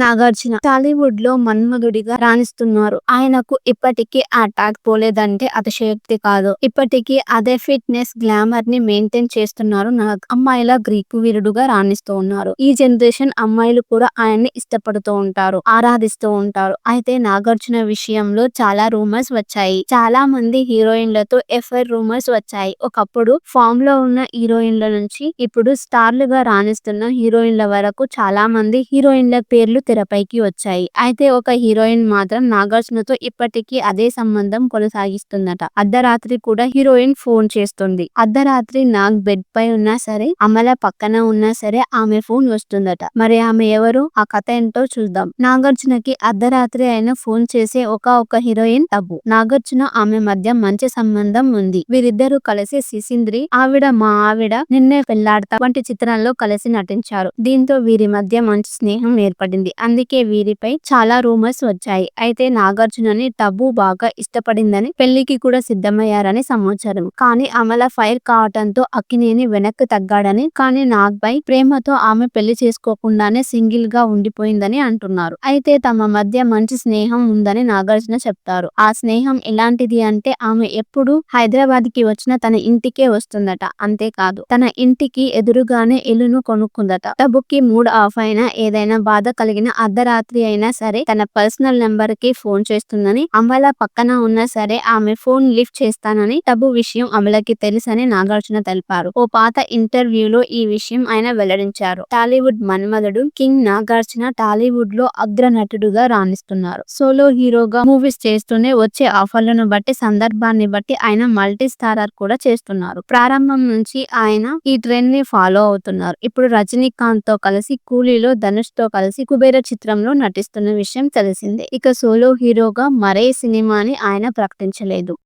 నాగార్జున టాలీవుడ్లో మన్మధుడిగా రాణిస్తున్నారు. ఆయనకు ఇప్పటికీ ఆ ట్యాగ్ పోలేదంటే అతిశయోక్తి కాదు. ఇప్పటికీ అదే ఫిట్నెస్ గ్లామర్ని మెయింటైన్ చేస్తున్నారు నాగ్. అమ్మాయిల గ్రీకు వీరుడుగా రాణిస్తూ ఉన్నారు. ఈ జనరేషన్ అమ్మాయిలు కూడా ఆయన్ని ఇష్టపడుతూ ఉంటారు ఆరాధిస్తూ ఉంటారు. అయితే నాగార్జున విషయంలో చాలా రూమర్స్ వచ్చాయి. చాలా మంది హీరోయిన్లతో ఎఫ్ఐఆర్ రూమర్స్ వచ్చాయి. ఒకప్పుడు ఫామ్లో ఉన్న హీరోయిన్ల నుంచి ఇప్పుడు స్టార్లుగా రాణిస్తున్న హీరోయిన్ల వరకు చాలా మంది హీరోయిన్ల పేర్లు తెరపైకి వచ్చాయి. అయితే ఒక హీరోయిన్ మాత్రం నాగార్జునతో ఇప్పటికీ అదే సంబంధం కొనసాగిస్తుందట. అర్ధరాత్రి కూడా హీరోయిన్ ఫోన్ చేస్తుంది. అర్ధరాత్రి నాగ్ బెడ్ పై ఉన్నా సరే అమల పక్కన ఉన్నా సరే ఆమె ఫోన్ వస్తుందట. మరి ఆమె ఎవరు? ఆ కథ ఏంటో చూద్దాం. నాగార్జునకి అర్ధరాత్రి అయిన ఫోన్ చేసే ఒక ఒక హీరోయిన్ టబు నాగార్జున ఆమె మధ్య మంచి సంబంధం ఉంది. వీరిద్దరూ కలిసి సిసింద్రి ఆవిడ మా ఆవిడ నిన్నే పెళ్ళాడతా వంటి చిత్రాల్లో కలిసి నటించారు. దీంతో వీరి మధ్య మంచి స్నేహం ఏర్పడింది. అందుకే వీరిపై చాలా రూమర్స్ వచ్చాయి. అయితే నాగార్జునని టబు బాగా ఇష్టపడిందని పెళ్ళికి కూడా సిద్ధమయ్యారని సమాచారం. కానీ అమల ఫైర్ కావటంతో అక్కినేని వెనక్కి తగ్గాడని కానీ నాగ్పై ప్రేమతో ఆమె పెళ్ళి చేసుకోకుండానే సింగిల్గా ఉండిపోయిందని అంటున్నారు. అయితే తమ మధ్య మంచి స్నేహం ఉందని నాగార్జున చెప్తారు. ఆ స్నేహం ఎలాంటిది అంటే ఆమె ఎప్పుడు హైదరాబాద్కి వచ్చిన తన ఇంటికే వస్తుందట. అంతేకాదు తన ఇంటికి ఎదురుగానే ఇల్లును కొనుక్కుందట. టబుకి మూడ్ ఆఫ్ అయినా ఏదైనా బాధ కలిగిన అర్ధరాత్రి అయినా సరే తన పర్సనల్ నెంబర్కి ఫోన్ చేస్తుందని అమల పక్కన ఉన్నా సరే ఆమె ఫోన్ లిఫ్ట్ చేస్తానని టబు విషయం అమలకి తెలుసని నాగార్జున తెలిపారు. ఓ పాత ఇంటర్వ్యూలో ఈ విషయం ఆయన వెల్లడించారు. టాలీవుడ్ మన్మధుడు కింగ్ నాగార్జున టాలీవుడ్లో అగ్ర నటుడుగా రాణిస్తున్నారు. సోలో హీరోగా మూవీస్ చేస్తూనే వచ్చే ఆఫర్లను బట్టి సందర్భాన్ని బట్టి ఆయన మల్టీ స్టారర్ కూడా చేస్తున్నారు. ప్రారంభం నుంచి ఆయన ఈ ట్రెండ్ని ఫాలో అవుతున్నారు. ఇప్పుడు రజనీకాంత్తో కలిసి కూలీలో ధనుష్తో కలిసి కుబేర్ చిత్రంలో నటిస్తున్న విషయం తెలిసిందే. ఇక సోలో హీరోగా మరే సినిమాని ఆయన ప్రకటించలేదు.